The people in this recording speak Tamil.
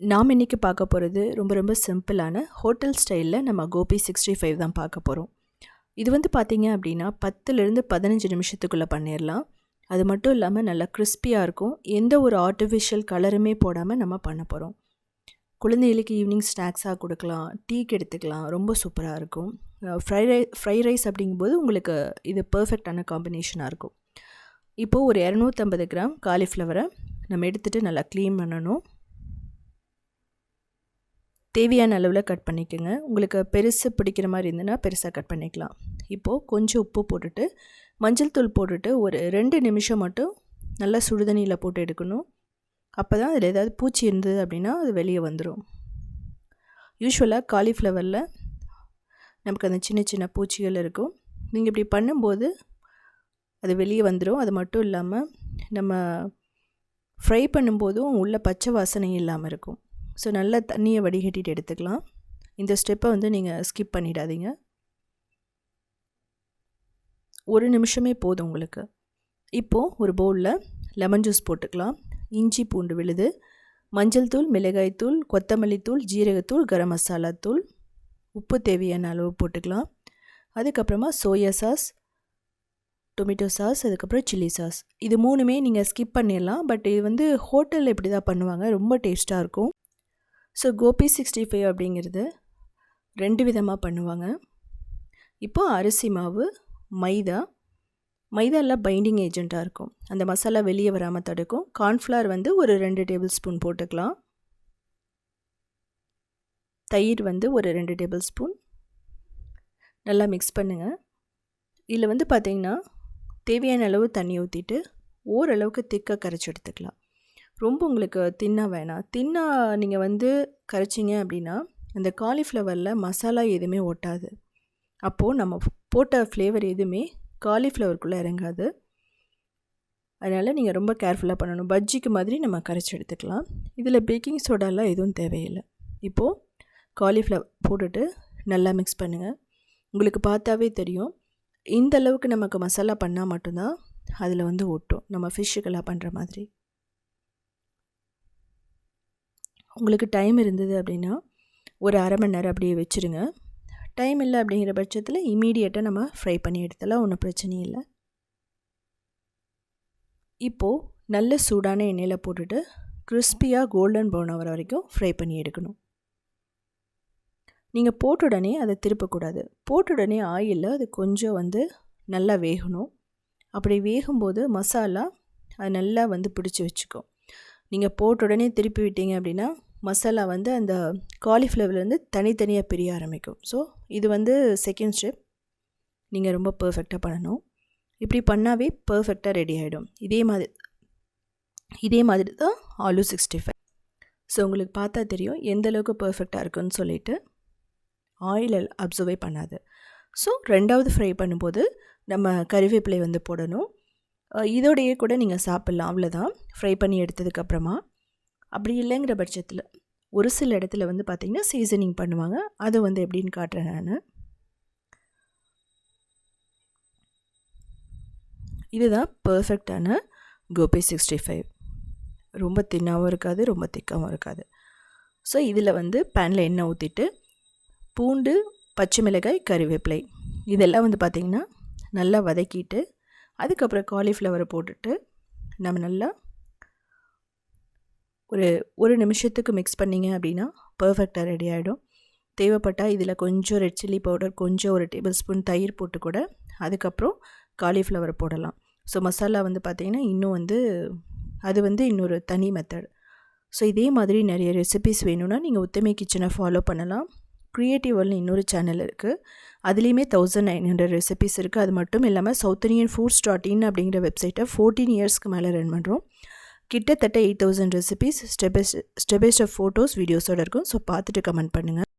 நாம் இன்றைக்கி பார்க்க போகிறது ரொம்ப ரொம்ப சிம்பிளான ஹோட்டல் ஸ்டைலில் நம்ம கோபி சிக்ஸ்டி ஃபைவ் தான் பார்க்க போகிறோம் இது வந்து பார்த்திங்க அப்படின்னா பத்துலேருந்து பதினஞ்சு நிமிஷத்துக்குள்ளே பண்ணிடலாம் அது மட்டும் இல்லாமல் நல்லா கிறிஸ்பியாக இருக்கும். எந்த ஒரு ஆர்டிஃபிஷியல் கலருமே போடாமல் நம்ம பண்ண போகிறோம் குழந்தைகளுக்கு ஈவினிங் ஸ்நாக்ஸாக கொடுக்கலாம் டீக்கு எடுத்துக்கலாம். ரொம்ப சூப்பராக இருக்கும். ஃப்ரை ரை ஃப்ரை ரைஸ் அப்படிங்கும்போது உங்களுக்கு இது பர்ஃபெக்டான காம்பினேஷனாக இருக்கும். இப்போது ஒரு இரநூத்தம்பது கிராம் காலிஃப்ளவரை நம்ம எடுத்துகிட்டு நல்லா க்ளீன் பண்ணணும். தேவையான அளவில் கட் பண்ணிக்கோங்க. உங்களுக்கு பெருசு பிடிக்கிற மாதிரி இருந்ததுன்னா பெருசாக கட் பண்ணிக்கலாம். இப்போது கொஞ்சம் உப்பு போட்டுட்டு மஞ்சள் தூள் போட்டுட்டு ஒரு ரெண்டு நிமிஷம் மட்டும் நல்லா சுடுதண்ணியில் போட்டு எடுக்கணும். அப்போ தான் அதில் ஏதாவது பூச்சி இருந்தது அப்படின்னா அது வெளியே வந்துடும் யூஸ்வலாக காலிஃப்ளவரில் நமக்கு அந்த சின்ன சின்ன பூச்சிகள் இருக்கும். நீங்கள் இப்படி பண்ணும்போது அது வெளியே வந்துடும் அது மட்டும் இல்லாமல் நம்ம ஃப்ரை பண்ணும்போதும் உள்ள பச்சை வாசனை இல்லாமல் இருக்கும். ஸோ நல்லா தண்ணியை வடிகட்டிட்டு எடுத்துக்கலாம். இந்த ஸ்டெப்பை வந்து நீங்கள் ஸ்கிப் பண்ணிடாதீங்க. ஒரு நிமிஷமே போதும் உங்களுக்கு. இப்போது ஒரு பவுலில் லெமன் ஜூஸ் போட்டுக்கலாம். இஞ்சி பூண்டு விழுது. மஞ்சள் தூள் மிளகாய் தூள் கொத்தமல்லி தூள் ஜீரகத்தூள் கரம் மசாலா தூள். உப்பு தேவையான அளவு போட்டுக்கலாம். அதுக்கப்புறமா சோயா சாஸ் டொமேட்டோ சாஸ் அதுக்கப்புறம் சில்லி சாஸ் இது மூணுமே நீங்கள் ஸ்கிப் பண்ணிடலாம். பட் இது வந்து ஹோட்டலில் இப்படி தான் பண்ணுவாங்க. ரொம்ப டேஸ்ட்டாக இருக்கும். ஸோ கோபி சிக்ஸ்டி ஃபைவ் அப்படிங்கிறது ரெண்டு விதமாக பண்ணுவாங்க. இப்போது அரிசி மாவு மைதா. மைதாவில் பைண்டிங் ஏஜெண்ட்டாக இருக்கும். அந்த மசாலா வெளியே வராமல் தடுக்கும். கார்ன்ஃப்ளவர் வந்து ஒரு ரெண்டு டேபிள் ஸ்பூன் போட்டுக்கலாம். தயிர் வந்து ஒரு ரெண்டு டேபிள் ஸ்பூன் நல்லா மிக்ஸ் பண்ணுங்கள் இதில் வந்து பார்த்திங்கன்னா தேவையான அளவு தண்ணி ஊற்றிட்டு ஓரளவுக்கு திக்காக கரைச்சி எடுத்துக்கலாம். ரொம்ப உங்களுக்கு தின்னா வேணாம். தின்னா நீங்கள் வந்து கரைச்சிங்க அப்படின்னா அந்த காலிஃப்ளவரில் மசாலா எதுவுமே ஒட்டாது. அப்போது நம்ம போட்ட ஃப்ளேவர் எதுவுமே காலிஃப்ளவருக்குள்ளே இறங்காது. அதனால் நீங்கள் ரொம்ப கேர்ஃபுல்லாக பண்ணணும். பஜ்ஜிக்கு மாதிரி நம்ம கரைச்சி எடுத்துக்கலாம். இதில் பேக்கிங் சோடாலாம் எதுவும் தேவையில்லை. இப்போது காலிஃப்ளவர் போட்டுட்டு நல்லா மிக்ஸ் பண்ணுங்கள் உங்களுக்கு பார்த்தாவே தெரியும். இந்த அளவுக்கு நமக்கு மசாலா பண்ணால் மட்டும்தான் அதில் வந்து ஒட்டும். நம்ம ஃபிஷ்ஷுக்கெல்லாம் பண்ணுற மாதிரி. உங்களுக்கு டைம் இருந்தது அப்படின்னா ஒரு அரை மணி நேரம் அப்படியே வச்சுருங்க. டைம் இல்லை அப்படிங்கிற பட்சத்தில் இமீடியட்டாக நம்ம ஃப்ரை பண்ணி எடுத்தலாம் ஒன்றும் பிரச்சனையும் இல்லை. இப்போது நல்ல சூடான எண்ணெயில் போட்டுட்டு கிறிஸ்பியாக கோல்டன் ப்ரௌன் ஆகிற வரைக்கும் ஃப்ரை பண்ணி எடுக்கணும். நீங்கள் போட்ட உடனே அதை திருப்பக்கூடாது. போட்ட உடனே ஆயிலில் அது கொஞ்சம் வந்து நல்லா வேகணும். அப்படி வேகும்போது மசாலா அது நல்லா வந்து பிடிச்சி வச்சுக்கும். நீங்கள் போட்ட உடனே திருப்பி விட்டீங்க அப்படின்னா மசாலா வந்து அந்த காலிஃப்ளவர்லேருந்து தனித்தனியாக பிரிய ஆரம்பிக்கும். ஸோ இது வந்து செகண்ட் ஸ்டெப் நீங்கள் ரொம்ப பர்ஃபெக்டாக பண்ணணும். இப்படி பண்ணாவே பர்ஃபெக்டாக ரெடி ஆகிடும் இதே மாதிரி இதே மாதிரி தான் ஆலு சிக்ஸ்டி ஃபைவ் ஸோ உங்களுக்கு பார்த்தா தெரியும் எந்த அளவுக்கு பர்ஃபெக்டாக இருக்குன்னு சொல்லிட்டு. ஆயில் அப்சர்வே பண்ணாது. ஸோ ரெண்டாவது ஃப்ரை பண்ணும்போது நம்ம கறிவேப்பிலை வந்து போடணும். இதோடையே கூட நீங்கள் சாப்பிட்லாம் அவ்வளோதான் ஃப்ரை பண்ணி எடுத்ததுக்கப்புறமா. அப்படி இல்லைங்கிற பட்சத்தில் ஒரு சில இடத்துல வந்து பார்த்திங்கன்னா சீசனிங் பண்ணுவாங்க. அதை வந்து எப்படின்னு காட்டுறேன் நான். இதுதான் பர்ஃபெக்டான கோபி சிக்ஸ்டி ஃபைவ் ரொம்ப தின்னாகவும் இருக்காது ரொம்ப திக்காகவும் இருக்காது. ஸோ இதில் வந்து பேனில் எண்ணெய் ஊற்றிட்டு பூண்டு பச்சை மிளகாய் கறிவேப்பிலை இதெல்லாம் வந்து பார்த்திங்கன்னா நல்லா வதக்கிட்டு அதுக்கப்புறம் காலிஃப்ளவரை போட்டுட்டு நம்ம நல்லா ஒரு ஒரு நிமிஷத்துக்கு மிக்ஸ் பண்ணிங்க அப்படின்னா பர்ஃபெக்டாக ரெடி ஆகிடும் தேவைப்பட்டால் இதில் கொஞ்சம் ரெட் சில்லி பவுடர் கொஞ்சம் ஒரு டேபிள் ஸ்பூன் தயிர் போட்டு கூட அதுக்கப்புறம் காலிஃப்ளவர் போடலாம். ஸோ மசாலா வந்து பார்த்திங்கன்னா இன்னும் வந்து அது வந்து இன்னொரு தனி மெத்தட் ஸோ இதே மாதிரி நிறைய ரெசிபிஸ் வேணும்னா நீங்கள் உத்தமை கிச்சனை ஃபாலோ பண்ணலாம். க்ரியேட்டிவ் வேர்ல்னு இன்னொரு சேனல் இருக்குது அதுலேயுமே தௌசண்ட் நைன் ஹண்ட்ரட் ரெசிபிஸ் இருக்குது அது மட்டும் இல்லாமல் South Indian foods dot in அப்படிங்கிற வெப்சைட்டை ஃபோர்டீன் இயர்ஸ்க்கு மேலே ரன் பண்ணுறோம் கிட்டத்தட்ட eight thousand recipes step by step by step photos வீடியோஸோடு இருக்கும். ஸோ பார்த்துட்டு கமெண்ட் பண்ணுங்கள்